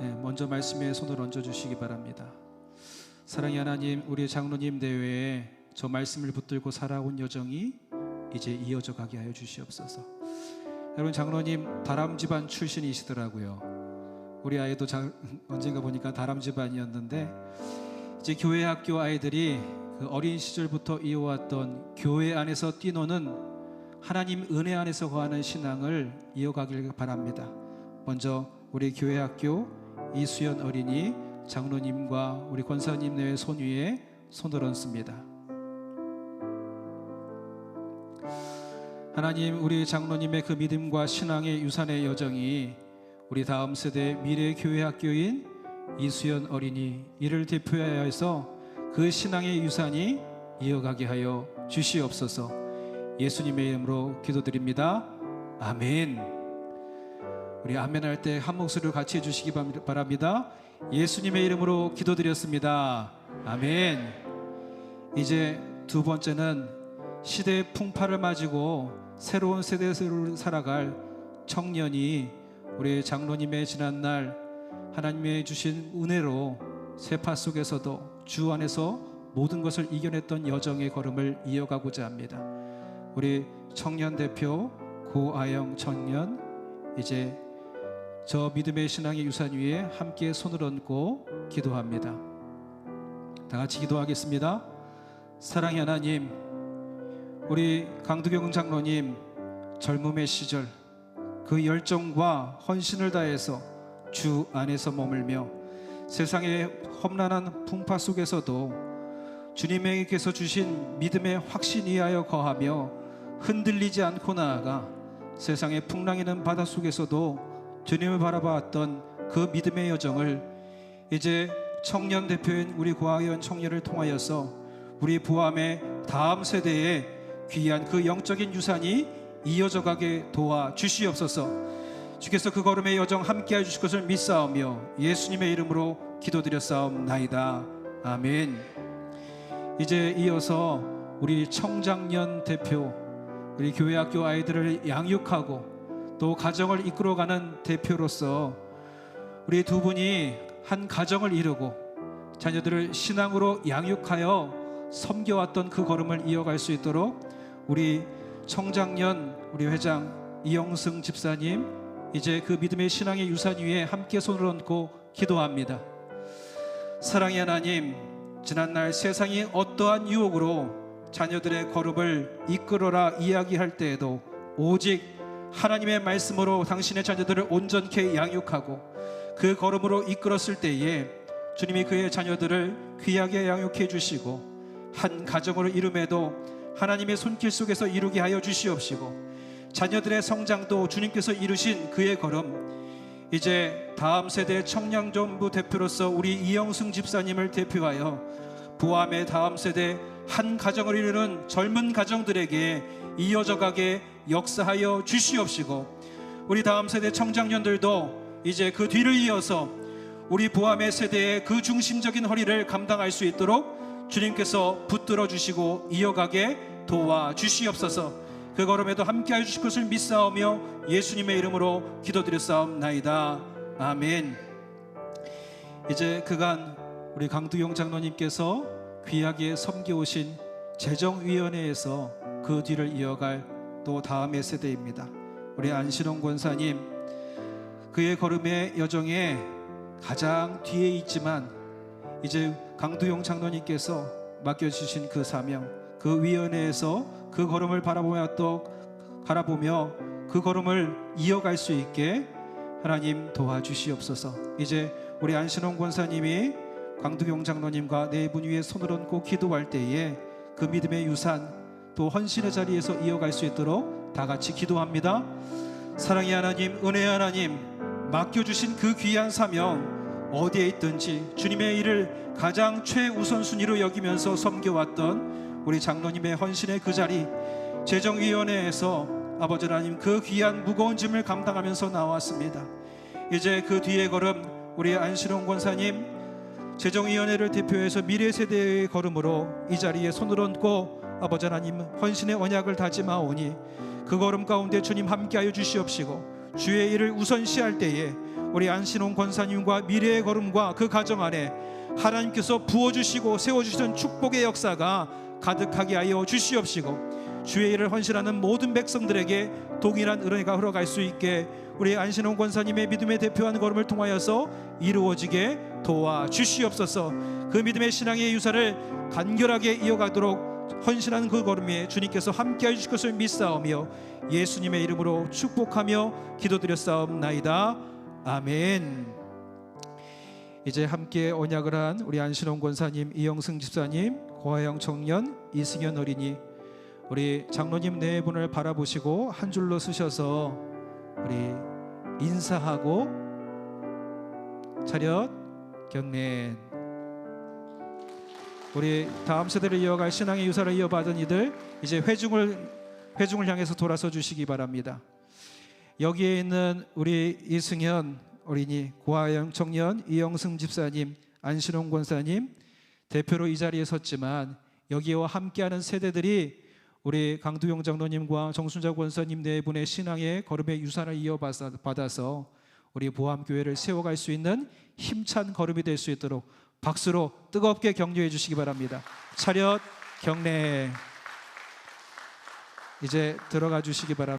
네, 먼저 말씀에 손을 얹어 주시기 바랍니다. 사랑의 하나님, 우리 장로님 대회에 저 말씀을 붙들고 살아온 여정이 이제 이어져 가게 하여 주시옵소서. 여러분 장로님 다람 집안 출신이시더라고요. 우리 아이도 장, 언젠가 보니까 다람 집안이었는데 이제 교회 학교 아이들이 그 어린 시절부터 이어왔던 교회 안에서 뛰노는 하나님 은혜 안에서 거하는 신앙을 이어가길 바랍니다. 먼저 우리 교회 학교 이수연 어린이 장로님과 우리 권사님 내외 손 위에 손을 얹습니다. 하나님 우리 장로님의 그 믿음과 신앙의 유산의 여정이 우리 다음 세대 미래 교회 학교인 이수연 어린이 이를 대표하여 해서 그 신앙의 유산이 이어가게 하여 주시옵소서. 예수님의 이름으로 기도드립니다. 아멘. 우리 아멘 할 때 한 목소리로 같이 해 주시기 바랍니다. 예수님의 이름으로 기도드렸습니다. 아멘. 이제 두 번째는 시대의 풍파를 맞이고 새로운 세대를 살아갈 청년이 우리 장로님의 지난날 하나님의 주신 은혜로 세파 속에서도 주 안에서 모든 것을 이겨냈던 여정의 걸음을 이어가고자 합니다. 우리 청년 대표 고아영 청년 이제 저 믿음의 신앙의 유산 위에 함께 손을 얹고 기도합니다. 다 같이 기도하겠습니다. 사랑의 하나님, 우리 강두경 장로님 젊음의 시절 그 열정과 헌신을 다해서 주 안에서 머물며 세상의 험난한 풍파 속에서도 주님에게서 주신 믿음의 확신 이하여 거하며 흔들리지 않고 나아가 세상의 풍랑이는 바다 속에서도 주님을 바라봤던 그 믿음의 여정을 이제 청년 대표인 우리 고아원 청년을 통하여서 우리 부함의 다음 세대에 귀한 그 영적인 유산이 이어져 가게 도와 주시옵소서. 주께서 그 걸음의 여정 함께 해 주실 것을 믿사오며 예수님의 이름으로 기도드렸사옵나이다. 아멘. 이제 이어서 우리 청장년 대표 우리 교회 학교 아이들을 양육하고 또 가정을 이끌어가는 대표로서 우리 두 분이 한 가정을 이루고 자녀들을 신앙으로 양육하여 섬겨왔던 그 걸음을 이어갈 수 있도록 우리 청장년 우리 회장 이영승 집사님 이제 그 믿음의 신앙의 유산 위에 함께 손을 얹고 기도합니다. 사랑의 하나님, 지난날 세상이 어떠한 유혹으로 자녀들의 걸음을 이끌어라 이야기할 때에도 오직 하나님의 말씀으로 당신의 자녀들을 온전케 양육하고 그 걸음으로 이끌었을 때에 주님이 그의 자녀들을 귀하게 양육해 주시고 한 가정으로 이름에도 하나님의 손길 속에서 이루게 하여 주시옵시고 자녀들의 성장도 주님께서 이루신 그의 걸음 이제 다음 세대 청량정부 대표로서 우리 이영승 집사님을 대표하여 부함의 다음 세대 한 가정을 이루는 젊은 가정들에게 이어져 가게 역사하여 주시옵시고 우리 다음 세대 청장년들도 이제 그 뒤를 이어서 우리 부함의 세대의 그 중심적인 허리를 감당할 수 있도록 주님께서 붙들어 주시고 이어가게 도와 주시옵소서. 그 걸음에도 함께하여 주실 것을 믿사오며 예수님의 이름으로 기도드렸사옵나이다. 아멘. 이제 그간 우리 강두용 장로님께서 귀하게 섬겨오신 재정위원회에서 그 뒤를 이어갈 또 다음의 세대입니다. 우리 안신홍 권사님 그의 걸음의 여정에 가장 뒤에 있지만 이제 강두용 장로님께서 맡겨주신 그 사명 그 위원회에서 그 걸음을 바라보며 또 바라보며 그 걸음을 이어갈 수 있게 하나님 도와주시옵소서. 이제 우리 안신홍 권사님이 광두경 장로님과 네 분 위에 손을 얹고 기도할 때에 그 믿음의 유산 또 헌신의 자리에서 이어갈 수 있도록 다 같이 기도합니다. 사랑의 하나님, 은혜의 하나님, 맡겨주신 그 귀한 사명 어디에 있든지 주님의 일을 가장 최우선순위로 여기면서 섬겨왔던 우리 장로님의 헌신의 그 자리 재정위원회에서 아버지 하나님 그 귀한 무거운 짐을 감당하면서 나왔습니다. 이제 그 뒤에 걸음 우리 안신홍 권사님 재정위원회를 대표해서 미래 세대의 걸음으로 이 자리에 손을 얹고 아버지 하나님 헌신의 언약을 다짐하오니 그 걸음 가운데 주님 함께하여 주시옵시고 주의 일을 우선시할 때에 우리 안신홍 권사님과 미래의 걸음과 그 가정 안에 하나님께서 부어주시고 세워주시는 축복의 역사가 가득하게 하여 주시옵시고 주의 일을 헌신하는 모든 백성들에게 동일한 은혜가 흘러갈 수 있게 우리 안신홍 권사님의 믿음의 대표한 걸음을 통하여서 이루어지게 도와 주시옵소서. 그 믿음의 신앙의 유산을 간결하게 이어가도록 헌신하는 그 걸음에 주님께서 함께해 주실 것을 믿사오며 예수님의 이름으로 축복하며 기도드렸사옵나이다. 아멘. 이제 함께 언약을 한 우리 안신홍 권사님, 이영승 집사님, 고하영 청년, 이승현 어린이 우리 장로님 네 분을 바라보시고 한 줄로 쓰셔서 우리 인사하고 차렷 경례 우리 다음 세대를 이어갈 신앙의 유사를 이어받은 이들 이제 회중을 회중을 향해서 돌아서 주시기 바랍니다. 여기에 있는 우리 이승현 어린이, 고하영 청년, 이영승 집사님, 안신홍 권사님 대표로 이 자리에 섰지만 여기와 함께하는 세대들이 우리 강두용 장로님과 정순자 권사님 네 분의 신앙의 걸음의 유산을 이어받아서 우리 보암교회를 세워갈 수 있는 힘찬 걸음이 될 수 있도록 박수로 뜨겁게 격려해 주시기 바랍니다. 차렷 경례 이제 들어가 주시기 바랍니다.